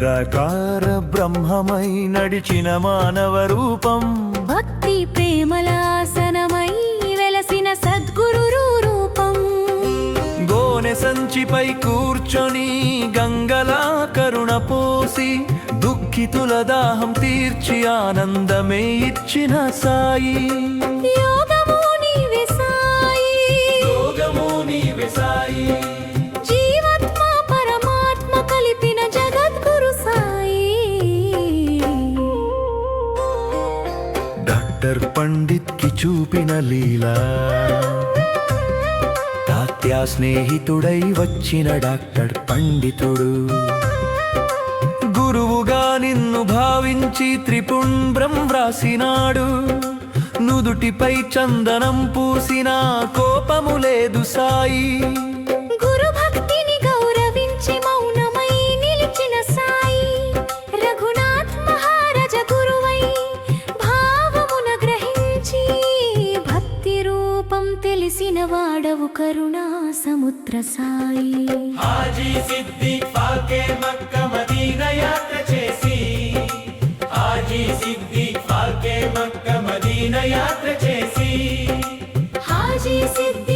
నిరాకార బ్రహ్మమై నడిచిన మానవ రూపం. భక్తి ప్రేమలాసనమై వెలసిన సద్గురు రూపం. గోనె సంచిపై కూర్చొని గంగలా కరుణ పోసి దుఃఖితుల దాహం తీర్చి ఆనందమే ఇచ్చిన సాయి. యోగము నీవే సాయి. యోగము నీవే సాయి. పండిత్కి చూపిన లీలా. తాత్యా స్నేహితుడై వచ్చిన డాక్టర్ పండితుడు. గురువుగా నిన్ను భావించి త్రిపుండ్రం వ్రాసినాడు. నుదుటిపై చందనం పూసిన కోపము లేదు సాయి. తెలిసిన వాడవు కరుణా సముద్ర సాయి. హాజీ సిద్ధి ఫాకే మక్క మదీన యాత్ర చేసి. హాజీ సిద్ధి ఫాకే మక్క మదీన యాత్ర చేసి. హాజీ సిద్ధి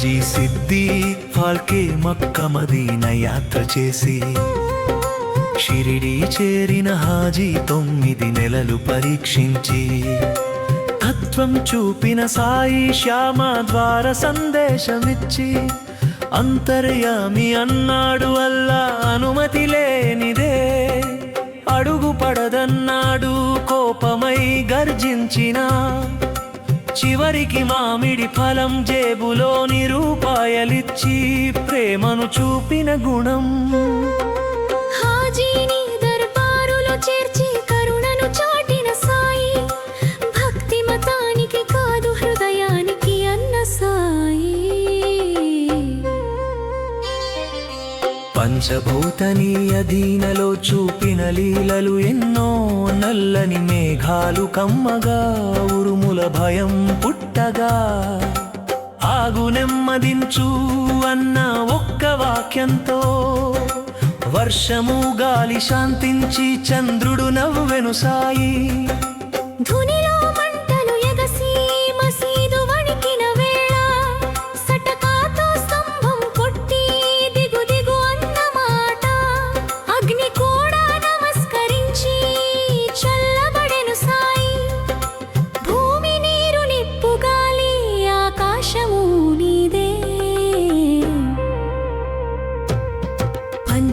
హాజీ సిద్ధి ఫాల్కే మక్క మదీన యాత్ర చేసి. షిరిడి చేరిన హాజీ తొమ్మిది నెలలు పరీక్షించి. తత్వం చూపిన సాయి శ్యామ ద్వారా సందేశమిచ్చి. అంతర్యామి అన్నాడు అల్లా అనుమతి లేనిదే. అడుగు పడదన్నాడు కోపమై గర్జించినా. చివరికి మామిడి ఫలం జేబులోని రూపాయలిచ్చి ప్రేమను చూపిన గుణం. హాజీని దర్బారులో చేర్చి కరుణను చాటిన సాయి భక్తి మతానికి కాదు హృదయానికి అన్న సాయి. పంచభూతని అధీనలో చూపిన లీలలు ఎన్నో నల్లని మేఘాలు కమ్మగా ఉరుముల భయం పుట్టగా. ఆగు నెమ్మదించు అన్న ఒక్క వాక్యంతో. వర్షము గాలి శాంతించి చంద్రుడు నవ్వెను సాయి. ధునిలో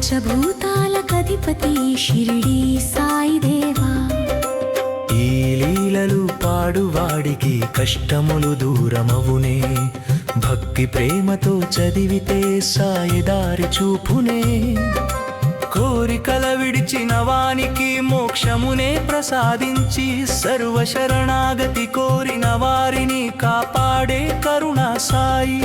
పంచభూతాలకధిపతి షిరిడి సాయిదేవా. ఈ లీలలు పాడువాడికి కష్టములు దూరమవునే. భక్తి ప్రేమతో చదివితే సాయిదారి చూపునే. కోరికల విడిచిన వానికి మోక్షమునే ప్రసాదించి సర్వశరణాగతి కోరిన వారిని కాపాడే కరుణ సాయి.